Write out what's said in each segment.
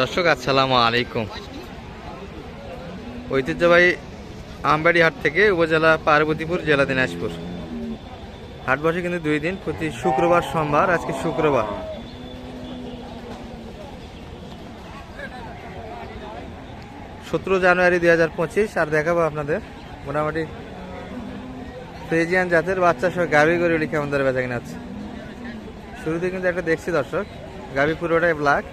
দর্শক, আসসালামু আলাইকুম। ঐতিহ্যবাহী আমবাড়ি হাট থেকে উপজেলা পার্বতীপুর, জেলা দিনাজপুর। হাট বসে কিন্তু দুই দিন, প্রতি শুক্রবার সোমবার, আজকে শুক্রবার। সতেরো জানুয়ারি দুই হাজার পঁচিশ, আর দেখাবো আপনাদের মোটামুটি ফ্রেজিয়ান জাতের বাচ্চা সহ গাভি করে উলি কেমন দরে বেচা কিনা আছে শুরুতে কিন্তু একটা দেখছি দর্শক, গাভি পুরোটাই ব্ল্যাক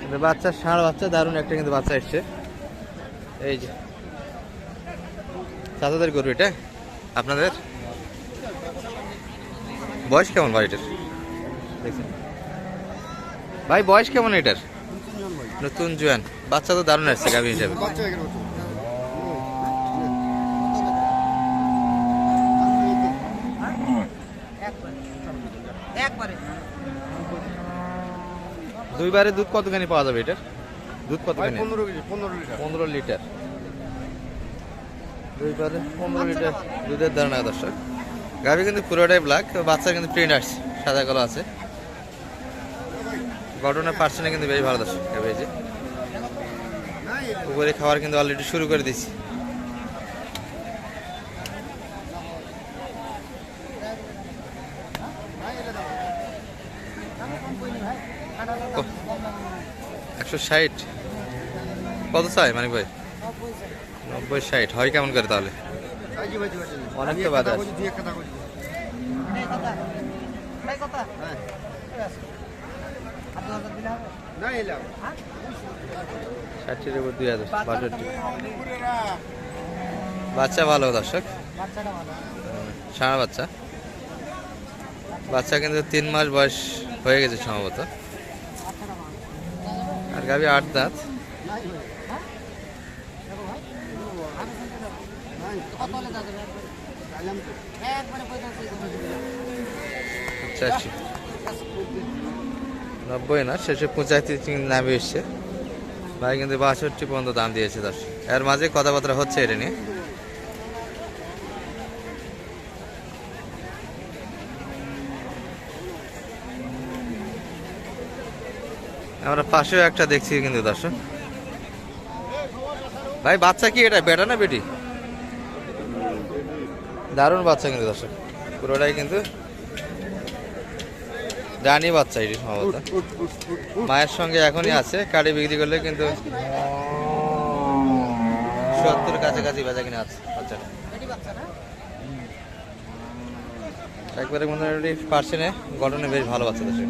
কিন্তু বাচ্চা ষাঁড় বাচ্চা, দারুণ একটা কিন্তু বাচ্চা এসছে। এই যে। চাচাদের গরু এটা, আপনাদের? বয়স কেমন বাড়িটার দেখছেন। ভাই, বয়স কেমন এটার? নতুন জোয়ান। বাচ্চা তো দারুণ আসছে গাভি হিসাবে। একবারে। দুইবারে দুধ কতখানি পাওয়া যাবে এটার? দুধ কতখানি? পনেরো কেজি পনেরো লিটার। পনেরো লিটার। দুইবারে পনেরো লিটার। দুধের ধারণা দর্শক গাভি কিন্তু পুরোটাই ব্ল্যাক বাচ্চা কিন্তু প্রিন্ট আসছে সাদা কালো আছে। গঠনের পার্সেন্টে কিন্তু বেশ ভালো দর্শক গাভি এই যে। উপরে খাবার কিন্তু অলরেডি শুরু করে দিচ্ছি একশো ষাট। কত চাই, মানিক ভাই? নব্বই ষাট। হয় কেমন করে তাহলে? উপর হাজার, বাষট্টি। বাচ্চা ভালো দর্শক। সারা বাচ্চা। বাচ্চা কিন্তু তিন মাস বয়স হয়ে গেছে সম্ভবত। গাবি আট দাঁত। পঁয়তাল্লিশ পঁচাশি নব্বই না, শেষে পঁচাশি নামে এসছে। ভাই কিন্তু বাষট্টি পর্যন্ত দাম দিয়েছে দশ এর মাঝে কথাবার্তা হচ্ছে এটা নিয়ে। আমরা পাশেও একটা দেখছি কিন্তু দর্শক। ভাই বাচ্চা কি এটা বেটা না বেটি? দারুণ বাচ্চা কিন্তু দর্শক। পুরোটাই কিন্তু রানী বাচ্চা এটি সম্ভবত। মায়ের সঙ্গে এখনই আছে কাড়ি বিক্রি করলে কিন্তু সত্তর কাছাকাছি বেচা কিনা আছে বাচ্চাটা। একবারে মোটামুটি পার্সেন্টে গঠনে বেশ ভালো বাচ্চা দর্শক।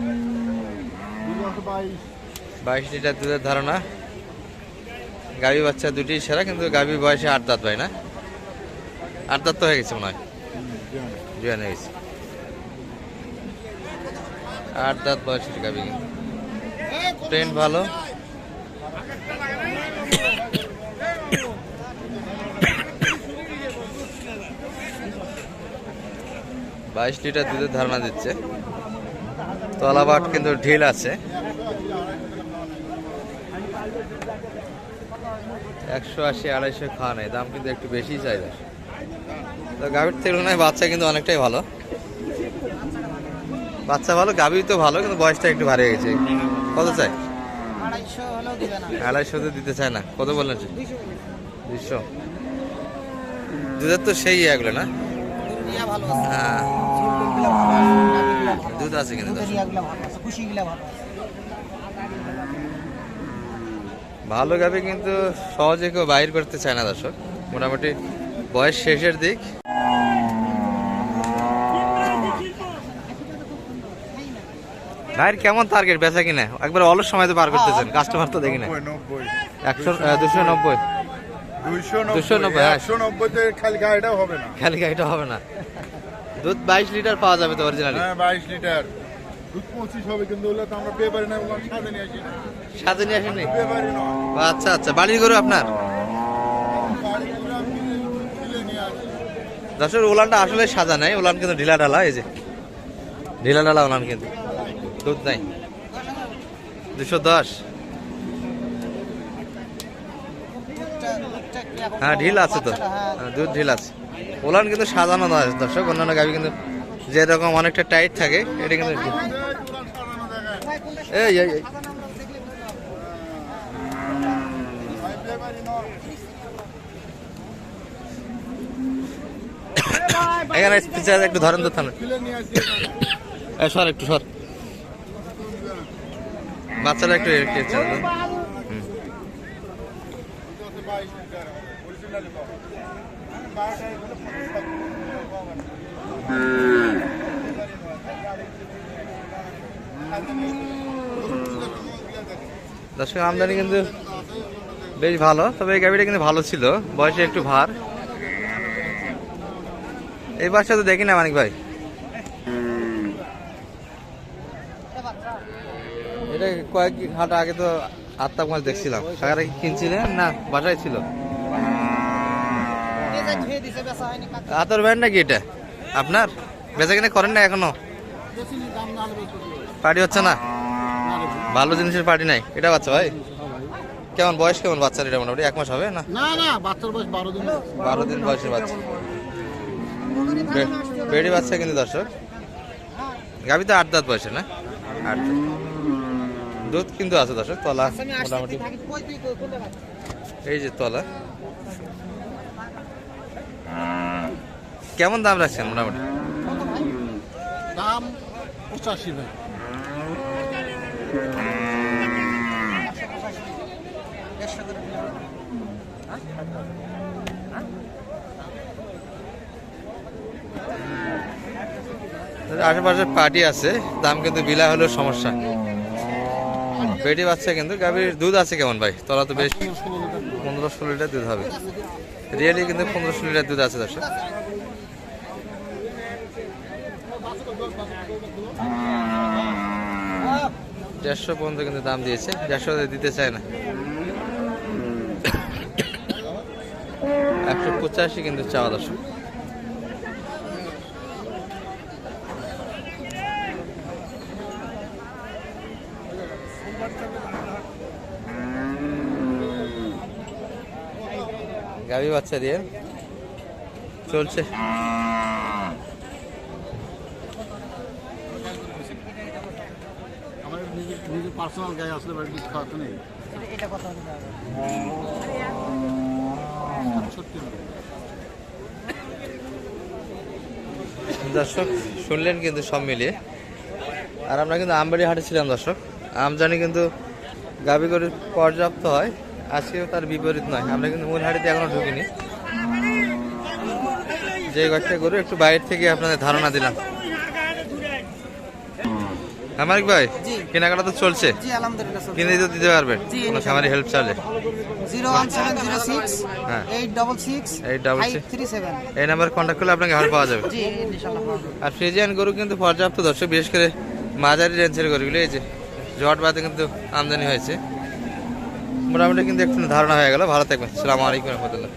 বাইশ লিটার দুধের ধারণা। গাভী বাচ্চা দুটি সেরা, কিন্তু গাভী বয়সে আট দাঁত ভাই না? আট দাঁত তো হয়ে গেছে মনে হয়? জুয়ান হয়ে গেছে। আট দাঁত বয়সের গাভী। কিন্তু ট্রেন ভালো। বাইশ লিটার দুধের ধারণা দিচ্ছে। তলাবাট কিন্তু ঢিল আছে। একশো আশি আড়াইশো খাওয়া নেই। দাম কিন্তু একটু বেশি চাই তো গাভীর তুলনায় বাচ্চা কিন্তু অনেকটাই ভালো। বাচ্চা ভালো গাভী তো ভালো কিন্তু বয়সটা একটু ভারী হয়ে গেছে। কত চাই আড়াইশো তো দিতে চায় না। কত বললেন দুইশো। দুধের তো সেই এগুলো না? হ্যাঁ দুধ আছে কিন্তু দুধের দর্শক। ইয়াগুলো ভালো গাভী কিন্তু সহজে কেউ বাইর করতে চায় না দর্শক। মোটামুটি বয়স শেষের দিক। ভাইয়ের কেমন টার্গেট বেচা কিনা? একবার অলস সময় তো পার করতেছেন। কাস্টমার তো দেখি না। একশো দুশো নব্বই। দুশো নব্বই, নব্বই হ্যাঁ। একশো নব্বইতে খালি গাড়িটাও হবে না। খালি গাড়িটা হবে না। দুধ বাইশ লিটার পাওয়া যাবে তো অরিজিনালি হ্যাঁ বাইশ লিটার সাথে নিয়ে আসি। না সাথে নিয়ে আসেননি? পেয়ে পারি না। ও, আচ্ছা আচ্ছা। বাড়ির গরু আপনার? দর্শক উলানটা আসলে সাদা নাই। উলান কিন্তু ঢিলা ঢালা এই যে। ঢিলা ঢালা উলান কিন্তু। দুধ নাই। দুশো দশ। হ্যাঁ ঢিল আছে তো। হ্যাঁ। দুধ ঢিল আছে। ওলান কিন্তু সাজানো নয় দর্শক। অন্যান্য গাভি কিন্তু যেরকম অনেকটা টাইট থাকে এটা কিন্তু। এই। এখানে পিছনে একটু ধরেন তো এ, সর একটু সর বাচ্চারা একটু একটু ইচ্ছে করে। বাইশ লিটার অরিজিনাল বারোটা এগুলো পঁচিশ টাকা দর্শক আমদানি কিন্তু বেশ ভালো তবে এই গাড়িটা কিন্তু ভালো ছিল বয়সে একটু ভার। এই বাসটা তো দেখি না মানিক ভাই। এটা কয়েক হাট আগে তো আটটা মাস দেখছিলাম। সাগারে কি কিনছিলেন না বাসায় ছিল? আতর ব্যান্ড নাকি এটা? আপনার? বেচা কিনে করেন না এখনও? পার্টি হচ্ছে না? ভালো জিনিসের পার্টি নাই। এটা বাচ্চা ভাই? কেমন বয়স কেমন বাচ্চার এটা মোটামুটি? এক মাস হবে না? না না বাচ্চার বয়স বারো দিন বারো দিন বয়সের বাচ্চা। বেড়ি বাচ্চা কিন্তু দর্শক। গাভি তো আট দাঁত বয়সে না? আট দুধ কিন্তু আছে দর্শক তলা মোটামুটি। এই যে তলা। কেমন দাম রাখছেন মোটামুটি? দাম পঁচাশি ভাই। আশেপাশে পার্টি আছে দাম কিন্তু বিলা হলেও সমস্যা। বেটি বাচ্চা কিন্তু গাভীর দুধ আছে কেমন ভাই? তোরা তো বেশ পনেরো ষোলো লিটার দুধ। হবে। রিয়েলি কিন্তু পনেরো ষোলো লিটার দুধ আছে দর্শক। দেড়শো পর্যন্ত কিন্তু দাম দিয়েছে। দেড়শো দিতে চায় না। একশো পঁচাশি কিন্তু চাওয়া দর্শক। গাভী বাচ্চা দিয়ে চলছে আমার নিজের পার্সোনাল গায়ে আসলে বাড়ি কিছু খাওয়াতে নেই। এটা- দর্শক শুনলেন কিন্তু সব মিলিয়ে। আর আমরা কিন্তু আমবাড়ি হাটে ছিলাম দর্শক। আমজানি কিন্তু গাবি গরু পর্যাপ্ত হয়। আজকেও তার বিপরীত নয়। আমরা কিন্তু মূল হাটিতে এখনও ঢুকিনি। যে কয়েকটা গরু একটু বাইরে থেকে আপনাদের ধারণা দিলাম। আমারিক ভাই কেনাকাটা তো চলছে। কিনে তো দিতে পারবেন কোনো ইনশাআল্লাহ। হেল্প হ্যাঁ। Eight double six 866 five three এই নাম্বার কন্ট্যাক্ট করলে আপনাকে হার পাওয়া যাবে। আর ফ্রিজিয়ান গরু কিন্তু পর্যাপ্ত দর্শক বিশেষ করে মাঝারি রেঞ্জের গরুগুলো এই যে জট বাদে কিন্তু আমদানি হয়েছে। মোটামুটি কিন্তু একটু ধারণা হয়ে গেল। ভালো থাকবেন। সালাম আলাইকুম রহমতুল্লাহ।